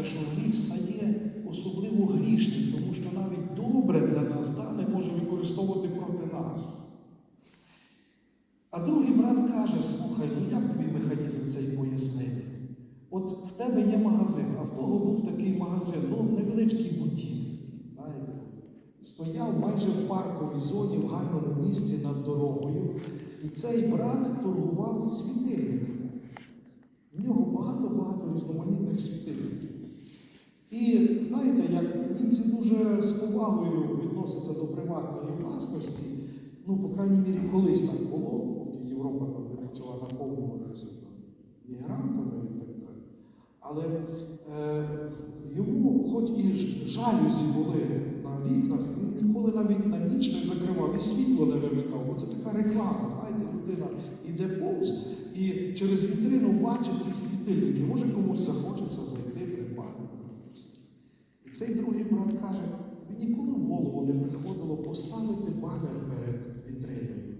каже, що гріх стає особливо грішним, тому що навіть добре для нас дане може використовувати проти нас. А другий брат каже, слухай, ну як тобі механізм цей пояснити? От в тебе є магазин, а в того був такий магазин, ну невеличкий бутік, знаєте, стояв майже в парковій зоні, в гарному місці над дорогою. І цей брат торгував світильниками. В нього багато-багато різноманітних світильників. І знаєте, як німці дуже з повагою відносяться до приватної власності, ну, по крайній мірі, колись так було, поки Європа почала наповнюватися мігрантами і так далі. Але е, йому, хоч і жалюзі були на вікнах, він ніколи навіть на ніч не закривав і світло не вимикав. Бо це така реклама. Знаєте, людина йде повз і через вітрину бачить ці світильники. Може комусь захочеться цей другий брат каже, мені ніколи в голову не приходило поставити банер перед вітриною,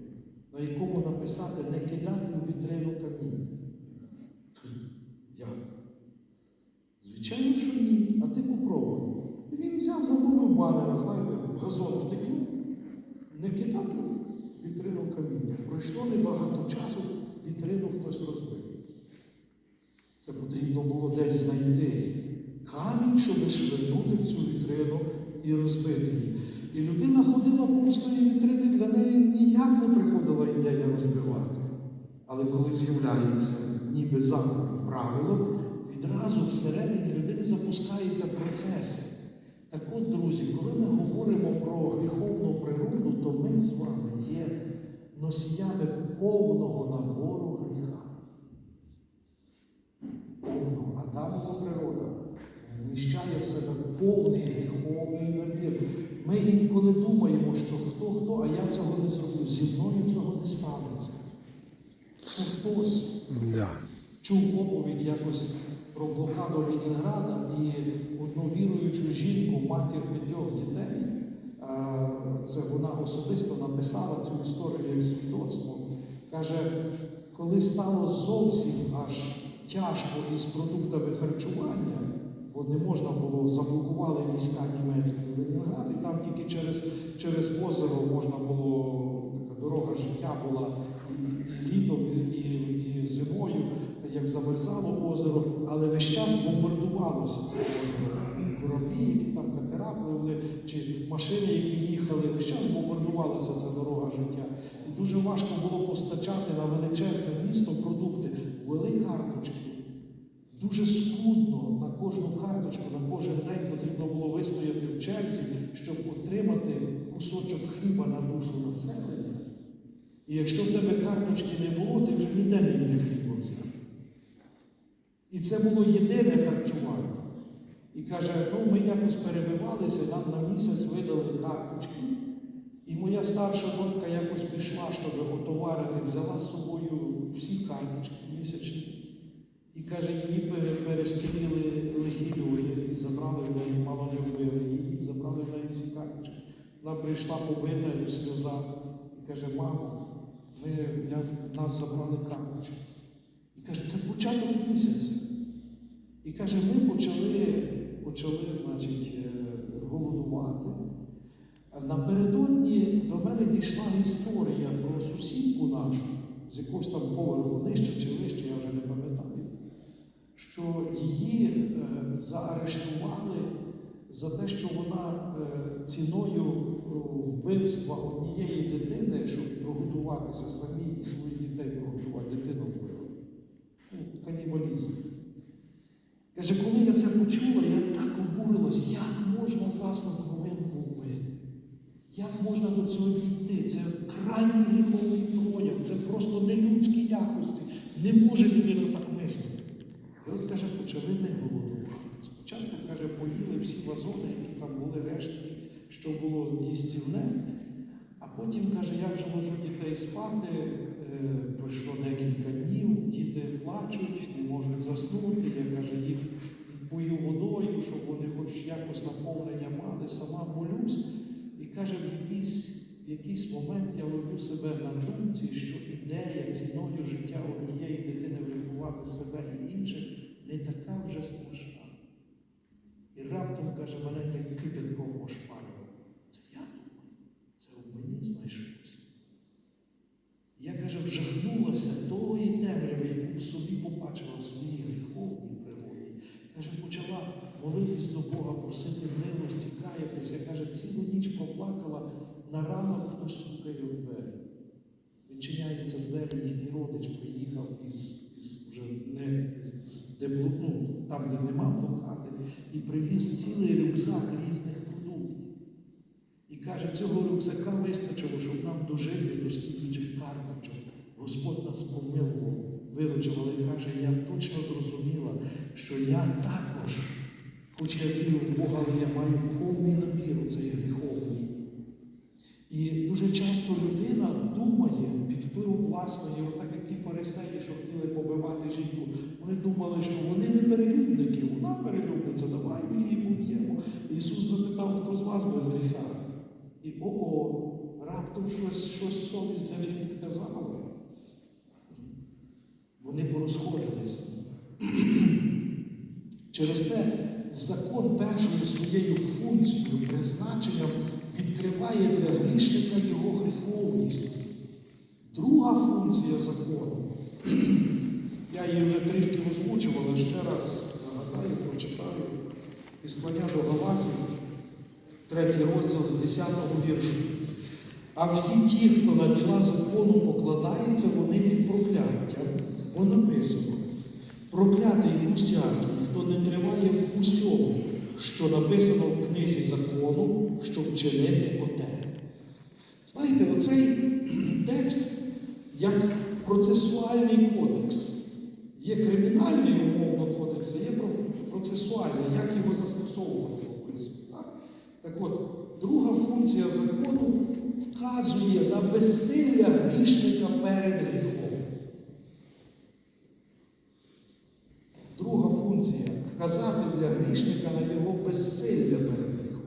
на якому написати не кидати у вітрину каміння. Як? Звичайно, що ні. А ти попробуй. Він взяв замовив банера, знаєте, в газон втекнув, не кидати вітрину каміння. Пройшло небагато часу, вітрину хтось розбив. Це потрібно було десь знайти камінь, щоб швирнути в цю вітрину і розбити її. І людина ходила повз тої вітрини, для неї ніяк не приходила ідея розбивати. Але коли з'являється ніби закон правило, відразу всередині людини запускається процес. Так от, друзі, коли ми говоримо про гріховну природу, то ми з вами повний набір. Ми інколи думаємо, що хто хто, а я цього не зроблю. Зі мною цього не станеться. Це хтось Да. чув оповідь якось про блокаду Ленінграда і одну віруючу жінку, матір п'ятьох дітей. Це вона особисто написала цю історію як свідоцтво. Каже, коли стало зовсім аж тяжко із продуктами харчування, бо не можна було, заблокували війська німецькі Ленінград, і там тільки через, через озеро можна було, така дорога життя була і, і літом, і, і, зимою, як замерзало озеро, але весь час бомбардувалося це озеро. Кораблі, які там катера пливли, чи машини, які їхали, весь час бомбардувалася ця дорога життя. І дуже важко було постачати на величезне місто продукти. Ввели карточки. Дуже скудно на кожну карточку, на кожен день потрібно було вистояти в черзі, щоб отримати кусочок хліба на душу населення. І якщо в тебе карточки не було, ти вже ніде не міг хліба взяти. І це було єдине харчування. І каже, ну ми якось перебивалися, нам на місяць видали карточки. І моя старша донька якось пішла, щоб отоварити, взяла з собою всі карточки місячні. І каже, її перестріли лихі люди і забрали в неї, мало не вбили її, і забрали в неї всі карточки. Вона прийшла побита і в сльозах і каже, мамо, ми, я, нас забрали карточки. І каже, це початок місяця. І каже, ми почали, почали значить, е, голодувати. Напередодні до мене дійшла історія про сусідку нашу, з якогось там поверху нижче чи вище, я вже не що її е, заарештували за те, що вона е, ціною вбивства однієї дитини, щоб приготуватися самі і своїх дітей приготувати, дитину вбила. Ну, канібалізм. Каже, коли я це почула, я так обурилась, як можна власну половинку вбити? Як можна до цього дійти? Це крайній гріховний прояв, це просто нелюдські якості. Не може людина так мислити. І от каже, почали ми голодувати. Спочатку, каже, поїли всі вазони, які там були рештки, що було їстівне. А потім, каже, я вже ложу дітей спати, е, пройшло декілька днів, діти плачуть, не можуть заснути. Я каже, їх пою водою, щоб вони хоч якось наповнення мали, сама молюсь. І каже, в якийсь, якийсь момент я ловлю себе на думці, що ідея ціною життя однієї дитини врятувати себе і інших не така вже страшна. І раптом каже, мене як кипятком ошпарило. Це я думаю, це в мені знайшлося. Я каже, вжахнулася тої темряви, яку в собі побачила в своїй гріховній природі. Каже, почала молитись до Бога, просити милості, каятися. Каже, цілу ніч проплакала, на ранок хтось стукає в двері. Відчиняються двері, їхній родич приїхав із, із вже не де було, ну, там, де нема блокади, і привіз цілий рюкзак різних продуктів. І каже, цього рюкзака вистачило, щоб нам дожити до скільки карточок. Господь нас помилував, виручив, але каже, я точно зрозуміла, що я також, хоч я вірю в Бога, але я маю повний набір цей гріховний. І дуже часто людина думає під впливом власної, отак як ті фарисеї, що хотіли побивати жінку, вони думали, що вони не перелюбники, вона перелюбниця, давай ми її поб'ємо. Ісус запитав, хто з вас без гріха. І о-о, раптом щось, щось совість для них підказала. Вони порозходилися. Через те закон першою своєю функцією, призначенням відкриває для грішника його гріховність. Друга функція закону. Я її вже трішки озвучив, але ще раз нагадаю, прочитаю Післання до Галатів, третій розділ з 10 віршу. А всі ті, хто на діла закону покладається, вони під прокляттям. Бо написано, проклятий усякий, хто не триває в усьому, що написано в книзі закону, щоб чинити оте. Знаєте, оцей текст як процесуальний кодекс. Є кримінальний умовно кодекс, а є процесуальний, як його застосовувати. Так? так от, друга функція закону вказує на безсилля грішника перед гріхом. Друга функція вказати для грішника на його безсилля перед гріхом.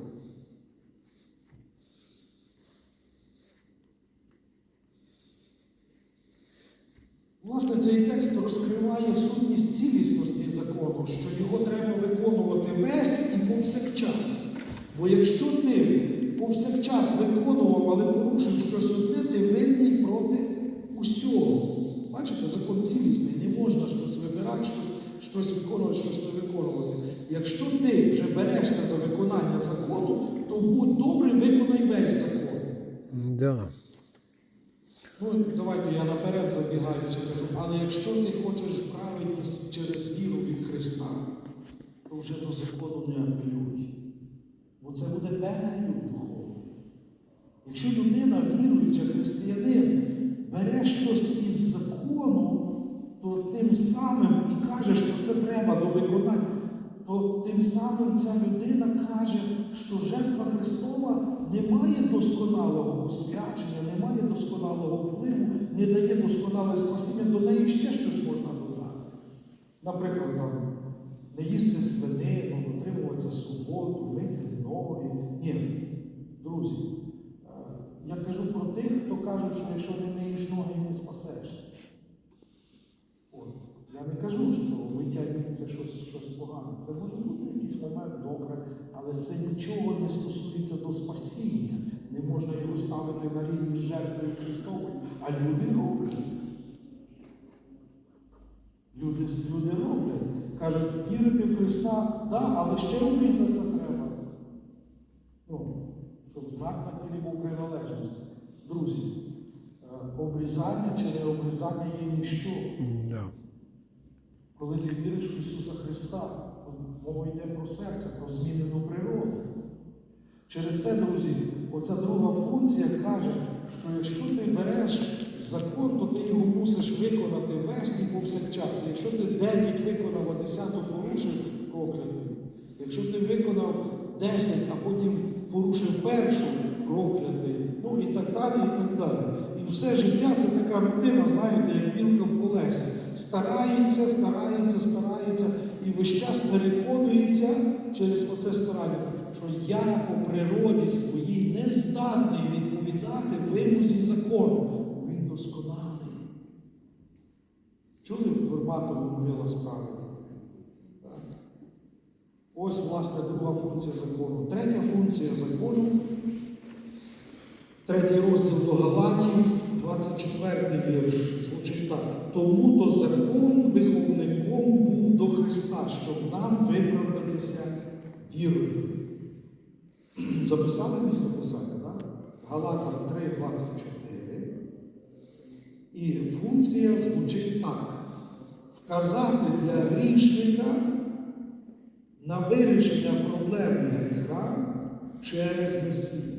Власне, цей текст розкриває сутність цілісності закону, що його треба виконувати весь і повсякчас. Бо якщо ти повсякчас виконував, але порушив щось одне, ти винний проти усього. Бачите, закон цілісний, не можна щось вибирати, щось, щось виконувати, щось не виконувати. Якщо ти вже берешся за виконання закону, то будь добрий, виконай весь закон. Да. Ну, давайте я наперед забігаючи кажу, але якщо ти хочеш праведність через віру від Христа, то вже до закону не апелюй. Бо це буде перелюб духовний. Якщо людина, віруюча, християнин, бере щось із закону, то тим самим і каже, що це треба до виконання, то тим самим ця людина каже, що жертва Христова не має досконалого освячення, не має досконалого впливу, не дає досконале спасіння, до неї ще щось можна додати. Наприклад, там, не їсти свинину, дотримуватися суботу, мити ноги. Ні, друзі, е, я кажу про тих, хто кажуть, що якщо не миєш ноги, не спасешся. От. Я не кажу, що миття ніг це щось, щось погане. Це може бути якийсь момент добре, але це нічого не стосується до спасіння. Не можна його ставити на рівні з жертвою Христовою, а люди роблять. Люди, люди роблять. Кажуть, вірити в Христа, да, але ще робити за це треба. Ну, щоб знак на тілі був приналежності. Друзі, е, обрізання чи не обрізання є ніщо. Коли ти віриш в Ісуса Христа, мова йде про серце, про змінену природу. Через те, друзі, оця друга функція каже, що якщо ти береш закон, то ти його мусиш виконати весь і повсякчас. Якщо ти 9 виконав, а 10 порушив, проклятий. Якщо ти виконав 10, а потім порушив першу, проклятий. Ну і так далі, і так далі. І все життя це така рутина, знаєте, як білка в колесі. Старається, старається, старається і весь час переконується через оце старання, що я по природі своїй не здатний відповідати вимозі закону. Він досконалий. Чули Горбатова говорила справді? Ось, власне, друга функція закону. Третя функція закону, третій розділ до Галатів, 24 вірш, звучить так. Тому то закон виховником був до Христа, щоб нам виправдатися вірою. Записали місце писання, так? Галатам 3,24. І функція звучить так: вказати для грішника на вирішення проблеми гріха через Месію.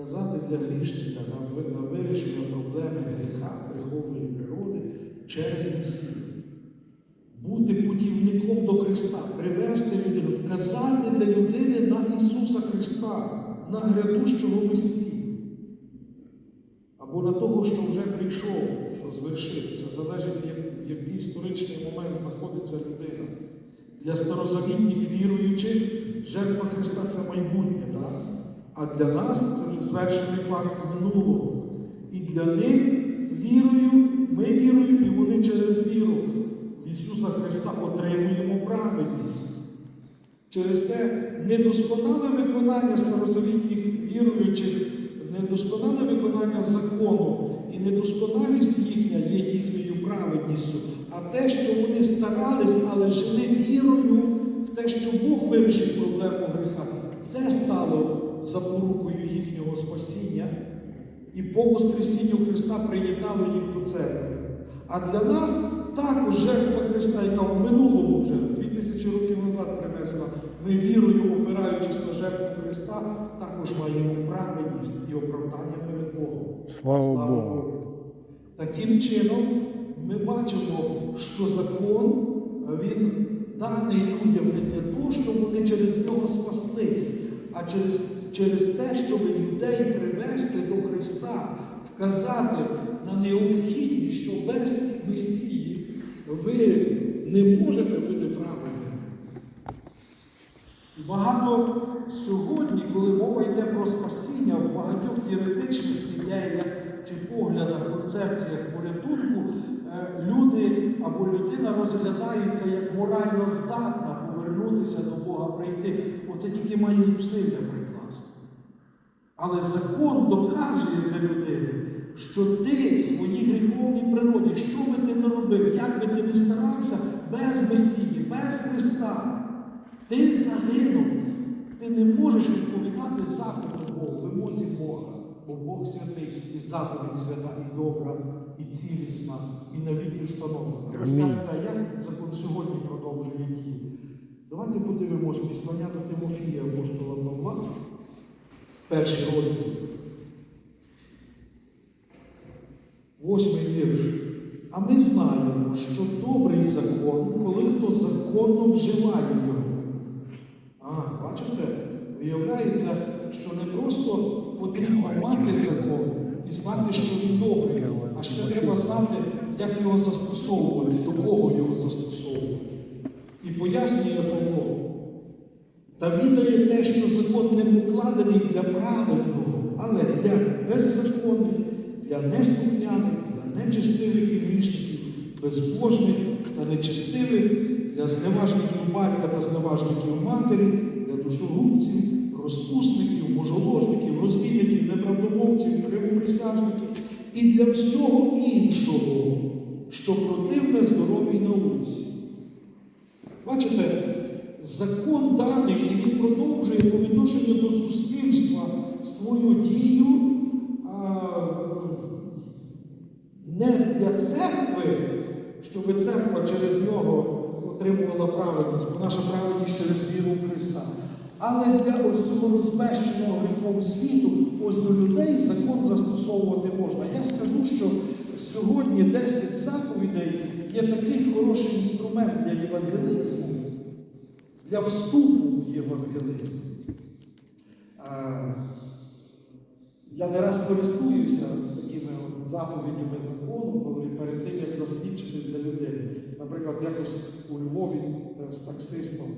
Вказати для грішника на, вирішення проблеми гріха, гріховної природи через Месію. Бути путівником до Христа, привести людину, вказати для людини на Ісуса Христа, на грядущого Месію. Або на того, що вже прийшов, що звершив. Це залежить, в який історичний момент знаходиться людина. Для старозавітніх віруючих жертва Христа це майбутнє, так? А для нас це вже звершений факт минулого. І для них вірою, ми вірою, і вони через віру в Ісуса Христа отримуємо праведність. Через те недосконале виконання старозавітніх віруючих, недосконале виконання закону і недосконалість їхня є їхньою праведністю. А те, що вони старались, але жили вірою в те, що Бог вирішить проблему гріха, це стало запорукою їхнього спасіння. І по Воскресінню Христа приєднало їх до церкви. А для нас також жертва Христа, яка в минулому вже 2000 років назад принесена, ми вірою, опираючись на жертву Христа, також маємо праведність і оправдання перед Богом. Слава Богу. Таким чином, ми бачимо, що закон він даний людям не для того, щоб вони через нього спаслись, а через, через те, щоб людей привести до Христа, вказати на необхідність, що без Месії ви не можете бути правильними. Багато сьогодні, коли мова йде про спасіння в багатьох єретичних ідеях чи поглядах, концепціях порятунку, е, люди або людина розглядається як морально здатна повернутися до Бога, прийти. Оце тільки має зусилля прикласти. Але закон доказує для людини, що ти в своїй гріховній природі, що би ти не робив, як би ти не старався, без Месії, без Христа, ти загинув. Ти не можеш відповідати заповіду Богу, вимозі Бога, бо Бог святий і заповідь свята, і добра, і цілісна, і навіки встановлена. Амінь. а як закон сьогодні продовжує дії? Давайте подивимось післання до Тимофія апостола Павла, перший розділ. Восьмий вірш. А ми знаємо, що добрий закон, коли хто законно вживає його. А, бачите, виявляється, що не просто потрібно мати закон і знати, що він добрий, а ще треба знати, як його застосовувати, до кого його застосовувати. І пояснює Павло. Та відає те, що закон не покладений для праведного, але для беззаконних, для неслухняних, для нечестивих і грішників, безбожних та нечестивих, для зневажників батька та зневажників матері, для душогубців, розпусників, можоложників, розбійників, неправдомовців, кривоприсяжників і для всього іншого, що противне здоровій науці. Бачите, закон даний, і він продовжує по відношенню до суспільства свою дію а, не для церкви, щоб церква через нього отримувала праведність, бо наша праведність через віру Христа. Але для ось цього розбещеного гріхом світу, ось до людей закон застосовувати можна. Я скажу, що сьогодні 10 заповідей є такий хороший інструмент для євангелізму, для вступу в євангелізм. Е, Я не раз користуюся такими от заповідями закону, коли перед тим, як засвідчити для людей. Наприклад, якось у Львові е, з таксистом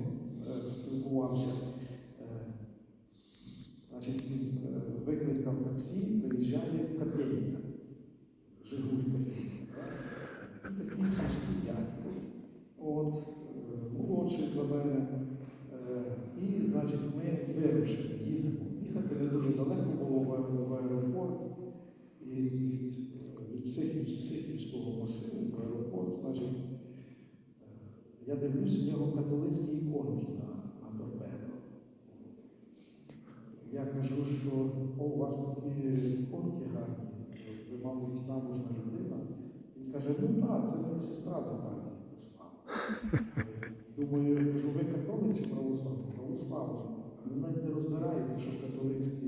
е, спілкувався. Значить, він викликав таксі, приїжджає копейка. Жигуль копейка. І такий сільський дядько. Я дивлюсь, в нього католицькі іконки на, на торпедо. Я кажу, що о, у вас такі іконки гарні, ви, мабуть, набожна людина. Він каже, ну так, це моя сестра з Італії прислала. Думаю, я кажу, ви католик чи православний? Православний. Він навіть не розбирається, що католицькі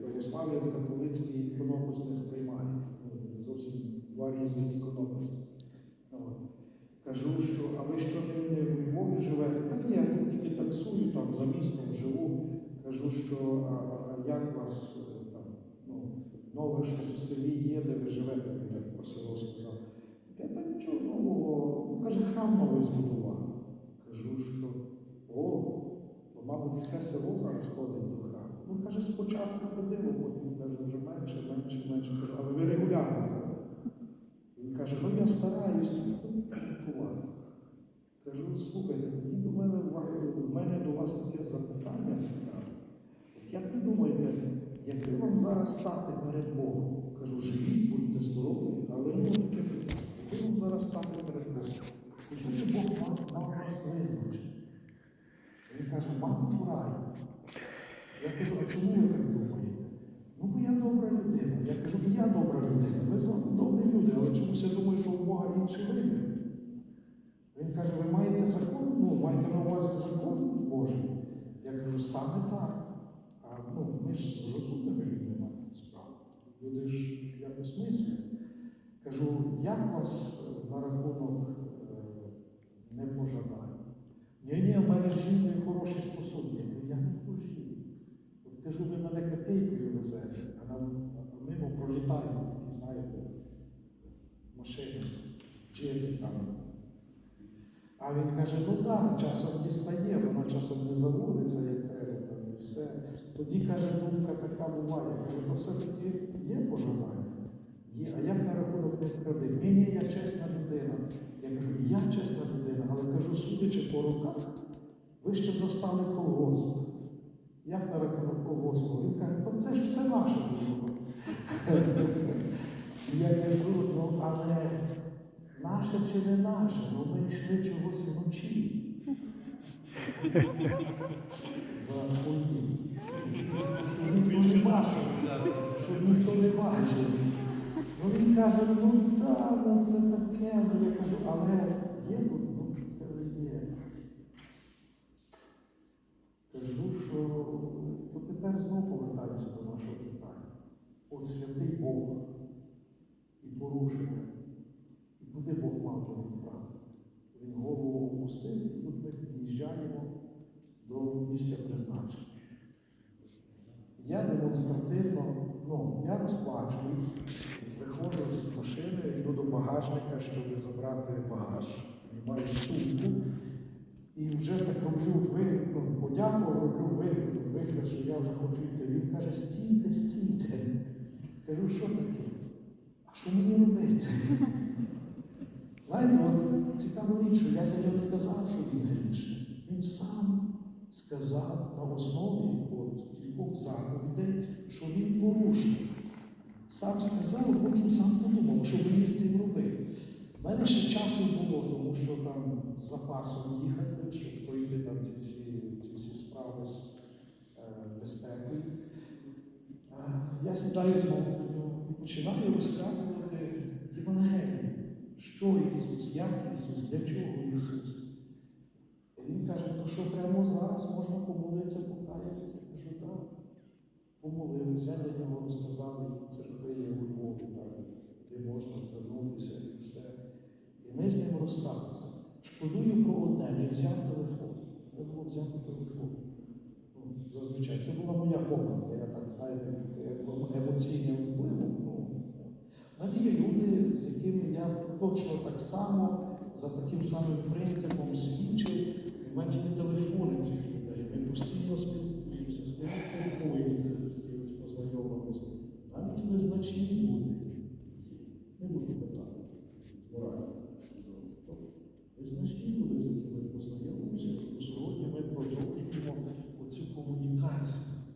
православ'я, католицький іконопис не сприймається. Ну, зовсім два різних іконописи. Кажу, що а ви що не, в Львові живете? Та ні, я тут тільки таксую там за містом живу. Кажу, що а, а як вас е, там ну, нове щось в селі є, де ви живете, він так про село сказав. Я та нічого нового. Ну, каже, храм новий збудував. Кажу, що о, то, мабуть, все село зараз ходить до храму. Ну, каже, спочатку ходило, потім каже, вже менше, менше, менше. Кажу, але ви регулярно. Він каже, ну я стараюсь. Кажу, слухайте, тоді до мене в мене до вас таке запитання цікаве. Як ви думаєте, якби вам зараз стати перед Богом? Кажу, живіть, будьте здорові, але ну таке питання. Якби вам зараз стати перед Богом? Якщо Бог вас, мав вас визначити? Він каже, мабуть, в рай. Я кажу, а чому ви так думаєте? Ну, бо я добра людина. Я кажу, і я добра людина. Ми з вами добрі люди, але чомусь я думаю, що у Бога інший вибір. Маєте закон, ну, маєте на увазі закон Божий. Я кажу, саме так. А ну, ми ж з розумними людьми маємо справу. Люди ж якось мислять. Кажу, як вас е, на рахунок е, не пожадаю? Ні, ні, в мене з хороші стосунки. Я кажу, я не пожію. От кажу, ви мене копійкою везете, а нам мимо пролітаємо такі, знаєте, машини, джипи там. А він каже, ну так, часом дістає, вона часом не заводиться, як треба, і все. Тоді каже, думка така буває. Каже, ну все-таки є пожадання. Є. А як на рахунок не вкради? Ні, ні, я чесна людина. Я кажу, я чесна людина, але кажу, судячи по руках, ви ще застали колгосп. Як на рахунок колгоспу? Він каже, то це ж все наше було. Я кажу, ну але наше чи не наше? Ну ми йшли чогось вночі. За своїм. Щоб ніхто не бачив. Щоб ніхто не бачив. Ну він каже, ну так, ну це таке. Ну я кажу, але є тут, ну є. Кажу, що то тепер знову повертаюся до нашого питання. От святий Бог і порушення. І куди Бог мав до них право? Він голову і тут ми під'їжджаємо до місця призначення. Я демонстративно, ну, я розплачуюсь, виходжу з машини, йду до багажника, щоб забрати багаж. Знімаю сумку і вже так роблю вигляд, ну, подяку, роблю вигляд, вигляд, що я вже хочу йти. Він каже, стійте, стійте. Кажу, що таке? А що мені робити? Знаєте, от цікава річ, я для не казав, що він грішний. Він сам сказав на основі от, кількох заповідей, що він порушник. Сам сказав, а потім сам подумав, що мені з цим робити. У мене ще часу було, тому що там з запасом їхати, щоб пройти там ці всі, ці всі справи з е, безпекою. Я сідаю знову починаю розказувати Євангелію, що Ісус, як Ісус, для чого Ісус. Він каже, то що прямо зараз можна помолитися, покаятися? Кажу, так. Помолилися, для нього розказали, церкви є у Львові, де можна звернутися і все. І ми з ним розсталися. Шкодую про одне, не взяв телефон. Треба було взяти телефон. Ну, зазвичай це була моя помилка. Я так, знаєте, емо- емоційним мене є люди, з якими я точно так само, за таким самим принципом свідчив. в мене є телефони цих людей. Ми постійно спілкуємося, з ними спілкуємося, познайомилися. Навіть незначні люди